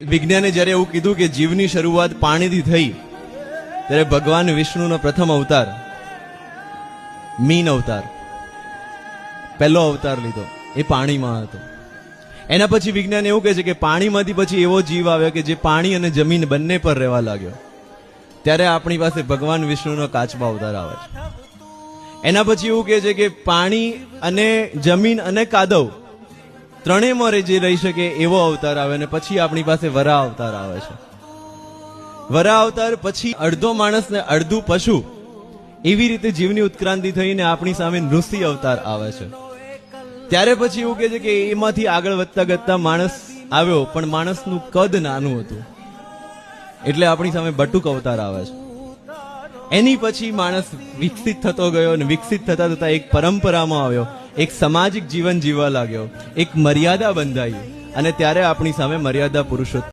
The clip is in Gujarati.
વિજ્ઞાને જ્યારે એવું કીધું કે જીવની શરૂઆત પાણીથી થઈ, ત્યારે ભગવાન વિષ્ણુનો પ્રથમ અવતાર, મીન અવતાર, પહેલો અવતાર લીધો, એ પાણીમાં હતો. એના પછી વિજ્ઞાન એવું કહે છે કે પાણીમાંથી પછી એવો જીવ આવ્યો કે જે પાણી અને જમીન બંને પર રહેવા લાગ્યો. ત્યારે આપણી પાસે ભગવાન વિષ્ણુનો કાચબા અવતાર આવે છે. એના પછી એવું કહે છે કે પાણી અને જમીન અને કાદવ ત્રણેયમાં જે રહી શકે એવો અવતાર આવે અને પછી આપણી પાસે વરા અવતાર આવે છે. વરા અવતાર પછી અડધો માણસ ને અડધું પશુ એવી રીતે જીવની ઉત્ક્રાંતિ થઈને આપણી સામે નૃસિંહ અવતાર આવે છે. ત્યારે પછી એવું કહે છે કે એમાંથી આગળ વધતા વધતા માણસ આવ્યો, પણ માણસનું કદ નાનું હતું. એટલે આપણી સામે બટુક અવતાર આવે છે. એની પછી માણસ વિકસિત થતો ગયો અને વિકસિત થતા થતા એક પરંપરામાં આવ્યો. એક સામાજિક જીવન જીવવા લાગ્યો. એક મર્યાદા બંધાઈ. અને ત્યારે આપણી સામે મર્યાદા પુરુષોત્તમ